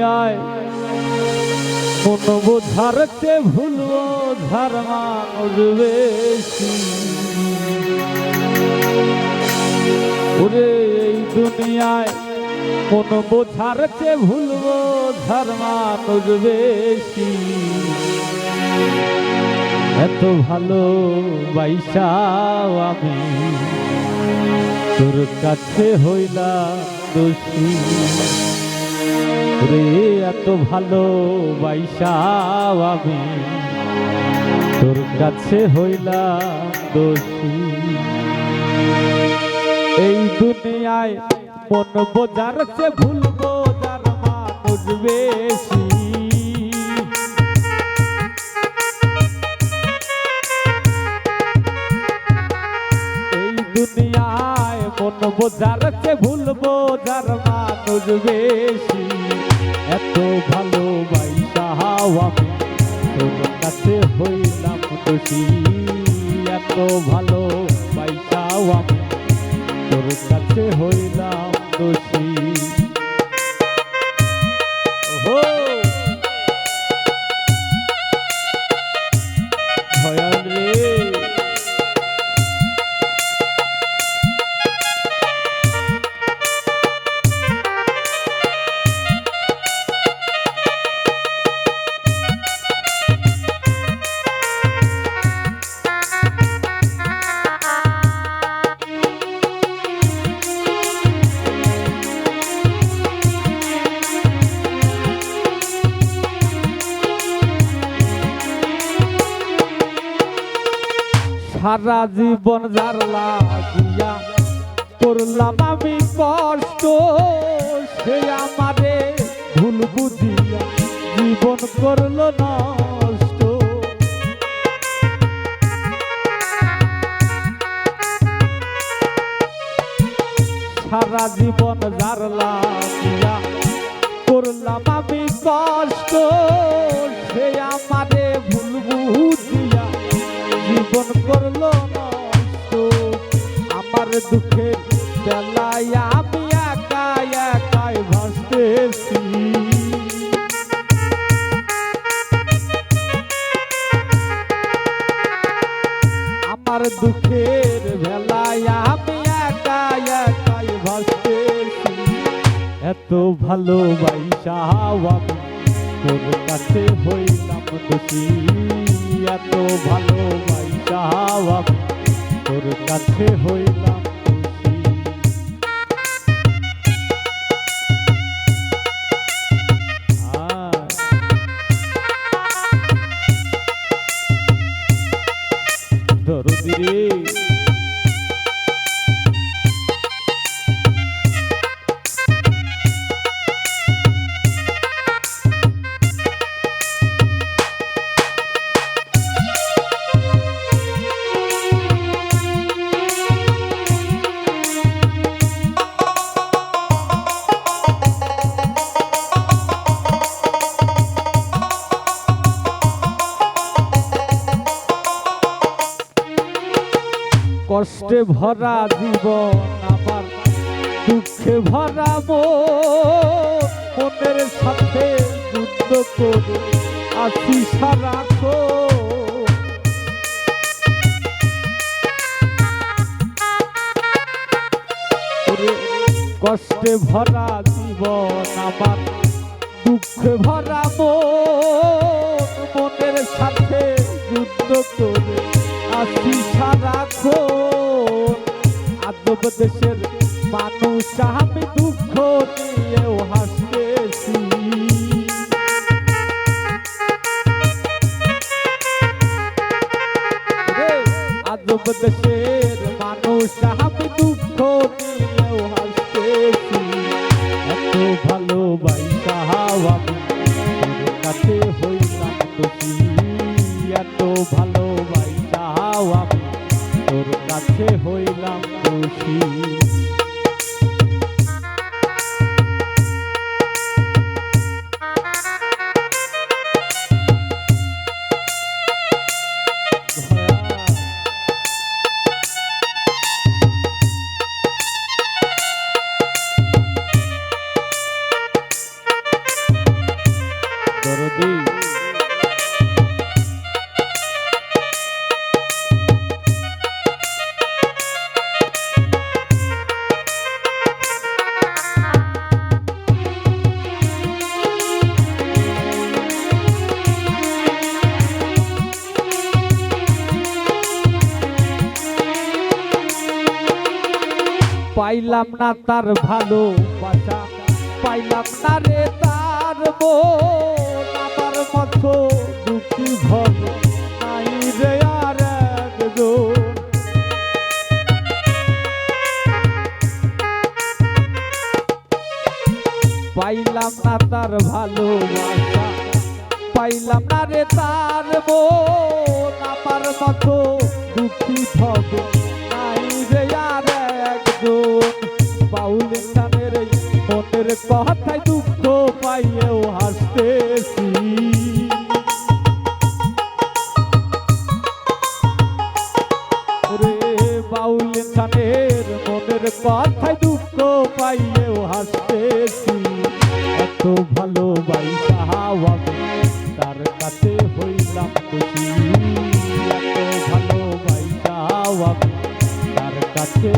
দুনিয়ায় কোন বোঝার চেয়ে ভুল বোঝার মানুষ বেশি। ওরে, এই দুনিয়ায় কোন বোঝার চেয়ে ভুল বোঝার বেশি। এত ভালো বাইসাও আমি, তোর কাছে হইলা দোষী। রে, এত ভালো বাইসাও আমি। তোর কাছে হইলা দোষী। এই দুনিয়ায় মন বোঝার চে ভুল বোঝার মানুষ বেশি। এই দুনিয়ায় মন বোঝার চে ভুল বোঝার মানুষ বেশি। এত ভালো বাইসা আমি তোর কাছে হইলাম দোষী এত ভালো বাইসাও আমি তোর কাছে হইলাম দোষী সারা জীবন যার লাগিয়া করলাম আমি কষ্ট, সে আমারে ভুল বুঝিয়া জীবন করল নষ্ট। সারা জীবন যার লাগিয়া করলাম আমি কষ্ট দুঃখের বেলায় আমি একা, একাই ভাসতেছি। আমার দুঃখের বেলায় আমি একা, একাই ভাসতেছি। এত ভালোবাসাও আমি তোর কাছে হইলাম দোষী এত ভালোবাসাও আমি তোর কাছে হইলাম sim. কষ্টে ভরা আমার, দুঃখে ভরা মন। মনের সাথে যুদ্ধ করে আছি সারাক্ষণ ওরে, কষ্টে ভরা জীবন আমার, দুঃখে ভরা মন। মনের সাথে যুদ্ধ করে সারাক্ষণ আদব দেশের মানুষ আমি দুঃখ নিয়েও হাসতেছি। রে, আদব দেশের মানুষ আমি দুঃখ নিয়েও হাসতেছি। এত ভালোবাসা পাইলাম না তার ভালোবাসা পাইলাম না রে তার মন। আমার মতো দুঃখী ভব নাই রে আর পাইলাম না তার ভালোবাসা পাইলাম না রে তার মন। আমার মতো দুঃখী ভব কথায় দুঃখ পাইয়েও হাসতেছি। বাউল গানের মনের কথায় দুঃখ পাইয়েও হাসতেছি। এত ভালোবাসা আমি তার কাছে হইলাম খুশি। এত ভালোবাসা আমি তার কাছে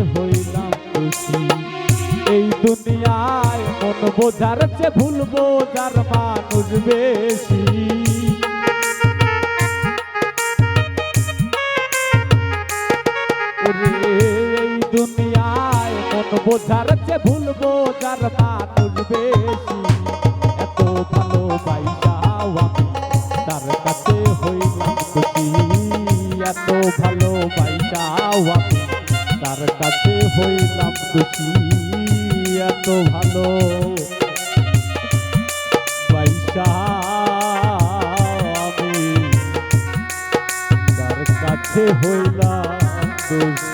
বোঝার চেয়ে ভুল বোঝার মানুষ বেশি। এই দুনিয়ায় মন বোঝার চেয়ে ভুল হইলাম খুশি